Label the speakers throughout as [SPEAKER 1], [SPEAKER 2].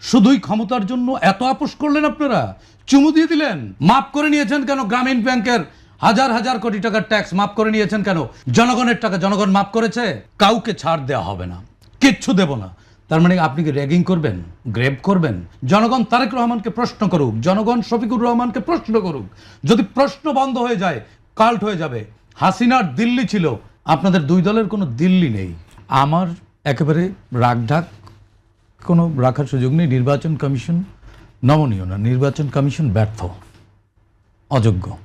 [SPEAKER 1] শুধুই ক্ষমতার জন্য এত আপোষ করলেন আপনারা? চুমু দিয়ে দিলেন? মাফ করে নিয়েছেন কেন? গ্রামীণ ব্যাংকের হাজার হাজার কোটি টাকার ট্যাক্স মাফ করে নিয়েছেন কেন? জনগণের টাকা জনগণ মাফ করেছে? কাউকে ছাড় দেওয়া হবে না। কিচ্ছু দেব না। তার মানে আপনি কি র্যাগিং করবেন? গ্রেপ করবেন? জনগণ তারেক রহমানকে প্রশ্ন করুক। জনগণ শফিকুর রহমানকে প্রশ্ন করুক। যদি প্রশ্ন বন্ধ হয়ে যায়, কাল্ট হয়ে যাবে। হাসিনার দিল্লি ছিল। আপনাদের দুই দলের কোনো দিল্লি নেই। আমার একেবারে রাগঢাক কোনো রাখার সুযোগ নেই। নির্বাচন কমিশন নমনীয় না, নির্বাচন কমিশন ব্যর্থ, অযোগ্য।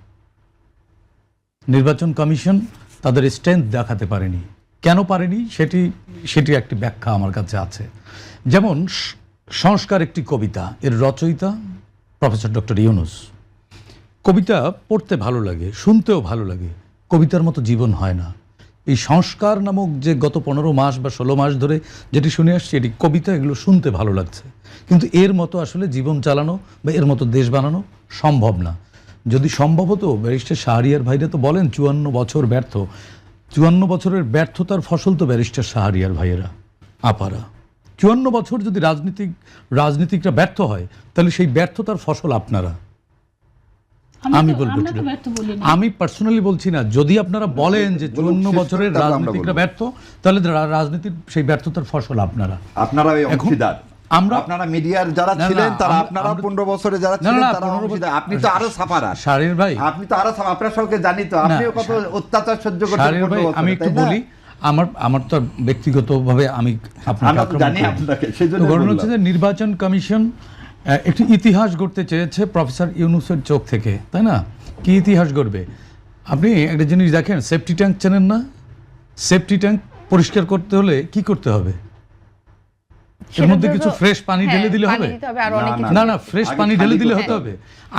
[SPEAKER 1] নির্বাচন কমিশন তাদের স্ট্রেংথ দেখাতে পারেনি। কেন পারেনি? সেটি সেটি একটি ব্যাখ্যা আমার কাছে আছে। যেমন সংস্কার একটি কবিতা, এর রচয়িতা প্রফেসর ডক্টর ইউনুস। কবিতা পড়তে ভালো লাগে, শুনতেও ভালো লাগে। কবিতার মতো জীবন হয় না। এই সংস্কার নামক যে গত পনেরো মাস বা ষোলো মাস ধরে যেটি শুনে আসছি, এটি কবিতা, এগুলো শুনতে ভালো লাগছে। কিন্তু এর মতো আসলে জীবন চালানো বা এর মতো দেশ বানানো সম্ভব না। যদি সম্ভব হতো, ব্যারিস্টার শাহরিয়ার ভাইরা তো বলেন, চুয়ান্ন বছর ব্যর্থ। চুয়ান্ন বছরের ব্যর্থতার ফসল তো ব্যারিস্টার শাহরিয়ার ভাইয়েরা, আপারা। চুয়ান্ন বছর যদি রাজনীতিক, রাজনীতিকরা ব্যর্থ হয়, তাহলে সেই ব্যর্থতার ফসল আপনারা। আমি বলব আমি পার্সোনালি বলছি না। যদি আপনারা বলেন যে চুয়ান্ন বছরের রাজনীতিকরা ব্যর্থ তাহলে রাজনীতির সেই ব্যর্থতার ফসল আপনারা।
[SPEAKER 2] আপনারা অংশীদার।
[SPEAKER 1] আমরা-
[SPEAKER 2] আপনারা মিডিয়ার যারা ছিলেন তারা আপনারা
[SPEAKER 1] আমরা-
[SPEAKER 2] পনেরো বছরে যারা ছিলেন তারা অংশীদার। আপনি তো আরও সাফারা।
[SPEAKER 1] শাহরিয়ার ভাই।
[SPEAKER 2] আপনি তো আরও আপনার সঙ্গে জানি তো আপনিও কত অত্যাচার সহ্য করতে
[SPEAKER 1] আমি একটু বলি আমার আমার তো ব্যক্তিগতভাবে আমি আপনাকে আক্রমণ ঘটনা হচ্ছে যে নির্বাচন কমিশন একটি ইতিহাস গড়তে চেয়েছে প্রফেসর ইউনুসের চোখ থেকে, তাই না? কি ইতিহাস গড়বে? আপনি একটা জিনিস দেখেন, সেফটি ট্যাঙ্ক চেনেন না? সেফটি ট্যাঙ্ক পরিষ্কার করতে হলে কি করতে হবে? এর মধ্যে কিছু ফ্রেশ পানি
[SPEAKER 3] হ্যাঁ,
[SPEAKER 1] ঢেলে দিলে হবে?
[SPEAKER 3] দিতে হবে, আরও
[SPEAKER 2] না, না,
[SPEAKER 3] কিছু।
[SPEAKER 1] না না ফ্রেশ
[SPEAKER 2] আগে
[SPEAKER 1] পানি ঢেলে দিলে হতে হবে।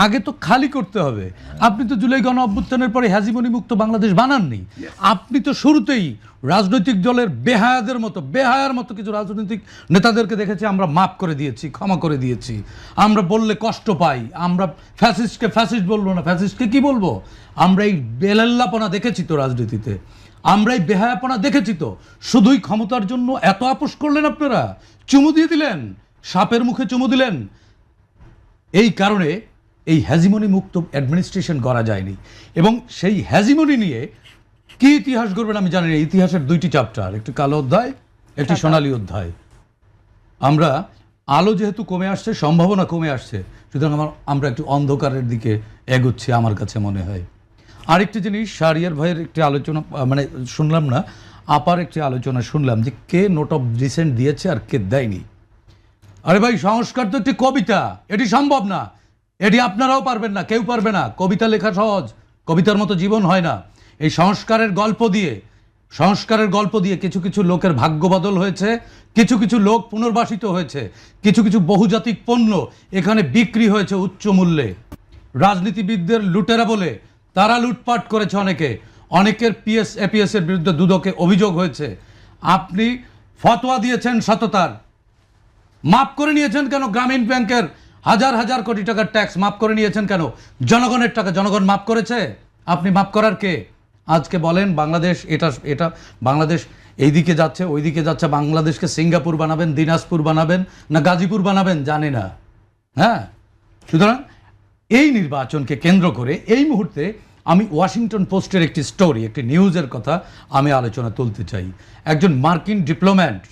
[SPEAKER 1] আগে তো খালি করতে হবে। আপনি তো জুলাই গণ অভ্যুত্থানের পরে হ্যাজিমনি মুক্ত বাংলাদেশ বানাননি। আপনি তো শুরুতেই রাজনৈতিক দলের বেহায়াদের মতো বেহায়ার মতো কিছু রাজনৈতিক নেতাদেরকে দেখেছি আমরা মাফ করে দিয়েছি ক্ষমা করে দিয়েছি। আমরা বললে কষ্ট পাই আমরা ফ্যাসিস্টকে ফ্যাসিস্ট বলব না ফ্যাসিস্টকে কি বলব? আমরা এই বেলাল্লাপনা দেখেছি তো রাজনীতিতে। আমরা এই বেহায়াপনা দেখেছি তো। শুধুই ক্ষমতার জন্য এত আপোষ করলেন আপনারা? চুমু দিয়ে দিলেন? সাপের মুখে চুমু দিলেন? এই কারণে এই হ্যাজিমনি মুক্ত অ্যাডমিনিস্ট্রেশন করা যায়নি। এবং সেই হ্যাজিমনি নিয়ে কি ইতিহাস করবেন আমি জানি না। ইতিহাসের দুইটি চ্যাপ্টার একটি কালো অধ্যায় একটি সোনালী অধ্যায়। আমরা আলো যেহেতু কমে আসছে সম্ভাবনা কমে আসছে সুতরাং আমার আমরা একটু অন্ধকারের দিকে এগোচ্ছি আমার কাছে মনে হয়। আরেকটি জিনিস, শাহরিয়ার ভাইয়ের একটি আলোচনা মানে শুনলাম না, আপার একটি আলোচনা শুনলাম যে কে নোট অফ ডিসেন্ট দিয়েছে আর কে দেয়নি। আরে ভাই, সংস্কার তো একটি কবিতা, এটি সম্ভব না। এটি আপনারাও পারবেন না, কেউ পারবে না। কবিতা লেখা সহজ, কবিতার মতো জীবন হয় না। এই সংস্কারের গল্প দিয়ে, সংস্কারের গল্প দিয়ে কিছু কিছু লোকের ভাগ্য বদল হয়েছে, কিছু কিছু লোক পুনর্বাসিত হয়েছে, কিছু কিছু বহুজাতিক পণ্য এখানে বিক্রি হয়েছে উচ্চ মূল্যে। রাজনীতিবিদদের লুটেরা বলে তারা লুটপাট করেছে অনেকে। অনেকের পিএস, এপিএস এর বিরুদ্ধে দুদকে অভিযোগ হয়েছে। আপনি ফতোয়া দিয়েছেন সততার। মাফ করে নিয়েছেন কেন? গ্রামীণ ব্যাংকের হাজার হাজার কোটি টাকার ট্যাক্স মাফ করে নিয়েছেন কেন? জনগণের টাকা, জনগণ মাফ করেছে? আপনি মাফ করার কে? আজকে বলেন, বাংলাদেশ এটা এটা বাংলাদেশ এইদিকে যাচ্ছে, ওইদিকে যাচ্ছে, বাংলাদেশকে সিঙ্গাপুর বানাবেন, দিনাজপুর বানাবেন না গাজীপুর বানাবেন জানি না। হ্যাঁ? সুতরাং এই নির্বাচনকে কেন্দ্র করে এই মুহূর্তে আমি ওয়াশিংটন পোস্টের একটি স্টোরি একটি নিউজের কথা আমি আলোচনা তুলতে চাই। একজন মার্কিন ডিপ্লোম্যাট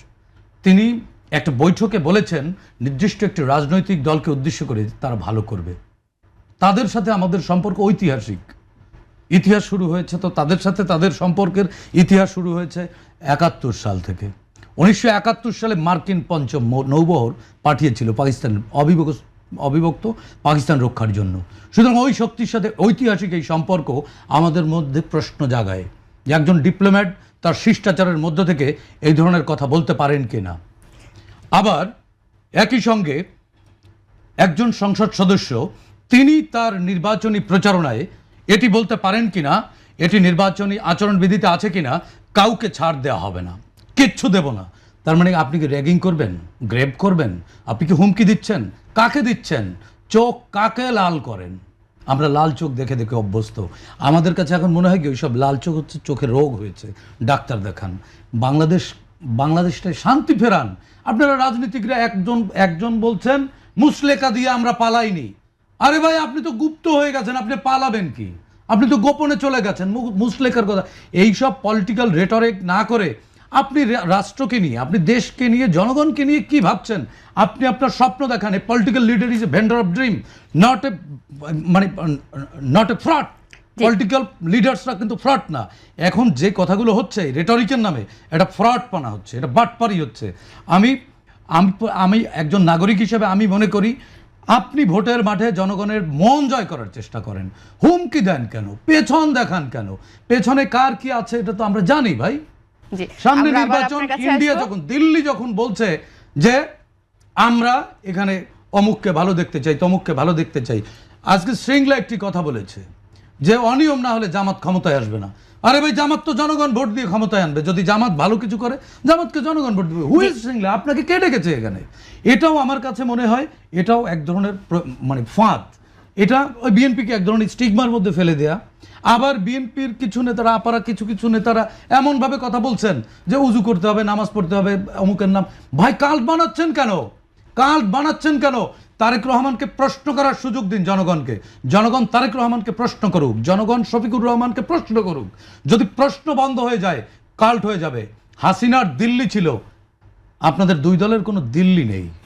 [SPEAKER 1] তিনি একটা বৈঠকে বলেছেন, নির্দিষ্ট একটি রাজনৈতিক দলকে উদ্দেশ্য করে তারা ভালো করবে। তাদের সাথে আমাদের সম্পর্ক ঐতিহাসিক। ইতিহাস শুরু হয়েছে তো তাদের সাথে তাদের সম্পর্কের ইতিহাস শুরু হয়েছে একাত্তর সাল থেকে। উনিশশো একাত্তর সালে মার্কিন পঞ্চম নৌবহর পাঠিয়েছিল পাকিস্তান অবিভক্ত অবিভক্ত পাকিস্তান রক্ষার জন্য। সুতরাং ওই শক্তির সাথে ঐতিহাসিক এই সম্পর্ক আমাদের মধ্যে প্রশ্ন জাগায় যে একজন ডিপ্লোম্যাট তার শিষ্টাচারের মধ্য থেকে এই ধরনের কথা বলতে পারেন কিনা। আবার একই সঙ্গে একজন সংসদ সদস্য, তিনি তার নির্বাচনী প্রচারণায় এটি বলতে পারেন কিনা, এটি নির্বাচনী আচরণবিধিতে আছে কিনা, কাউকে ছাড় দেওয়া হবে না। কিচ্ছু দেব না। তার মানে আপনি কি র্যাগিং করবেন? গ্রেপ করবেন? আপনি কি হুমকি দিচ্ছেন? কাকে দিচ্ছেন? চোখ কাকে লাল করেন? আমরা লাল চোখ দেখে দেখে অভ্যস্ত। আমাদের কাছে এখন মনে হয় কি ওইসব লাল চোখ হচ্ছে চোখে রোগ হয়েছে। ডাক্তার দেখান। বাংলাদেশ, বাংলাদেশটায় শান্তি ফেরান। আপনারা রাজনীতিকরা একজন একজন বলছেন, মুসলেকা দিয়ে আমরা পালাইনি। আরে ভাই, আপনি তো গুপ্ত হয়ে গেছেন। আপনি পালাবেন কি? আপনি তো গোপনে চলে গেছেন। মু- মুসলেকার কথা। এইসব পলিটিক্যাল রেটরিক না করে আপনি রাষ্ট্রকে নিয়ে আপনি দেশকে নিয়ে জনগণকে নিয়ে কি ভাবছেন? আপনি আপনার স্বপ্ন দেখান a political leader is a vendor of dream not a মানে নট এ ফ্রড পলিটিক্যাল লিডার্সরা কিন্তু ফ্রড না। এখন যে কথাগুলো হচ্ছে রেটরিকের নামে এটা ফ্রড পানা হচ্ছে এটা বাটপারি হচ্ছে। আমি আমি একজন নাগরিক হিসেবে আমি মনে করি আপনি ভোটের মাঠে জনগণের মন জয় করার চেষ্টা করেন। হুমকি দেন কেন? পেছন দেখান কেন? পেছনে কার কি আছে এটা তো আমরা জানি ভাই। সামনে নির্বাচন ইন্ডিয়া যখন দিল্লি যখন বলছে যে আমরা এখানে অমুককে ভালো দেখতে চাই তমুককে ভালো দেখতে চাই আজকে শৃঙ্খলা একটি কথা বলেছে যে অনিয়ম না হলে জামাত ক্ষমতায় আসবে না। আরে ভাই জামাত তো জনগণ ভোট দিয়ে ক্ষমতায় আনবে যদি জামাত ভালো কিছু করে জামাতকে জনগণ ভোট দেবে। হুইজ শৃঙ্খলা আপনাকে কে ডেকেছে এখানে? এটাও আমার কাছে মনে হয় এটাও এক ধরনের মানে ফাঁদ। এটা ওই বিএনপিকে এক ধরনের স্টিগমার মধ্যে ফেলে দেয়া। আবার বিএনপির কিছু নেতারা, আপারা কিছু কিছু নেতারা এমনভাবে কথা বলছেন যে উজু করতে হবে, নামাজ পড়তে হবে, অমুকের নাম। ভাই, কাল্ট বানাচ্ছেন কেন? কাল্ট বানাচ্ছেন কেন? তারেক রহমানকে প্রশ্ন করার সুযোগ দিন জনগণকে। জনগণ তারেক রহমানকে প্রশ্ন করুক। জনগণ শফিকুর রহমানকে প্রশ্ন করুক। যদি প্রশ্ন বন্ধ হয়ে যায়, কাল্ট হয়ে যাবে। হাসিনার দিল্লি ছিল। আপনাদের দুই দলের কোনো দিল্লি নেই।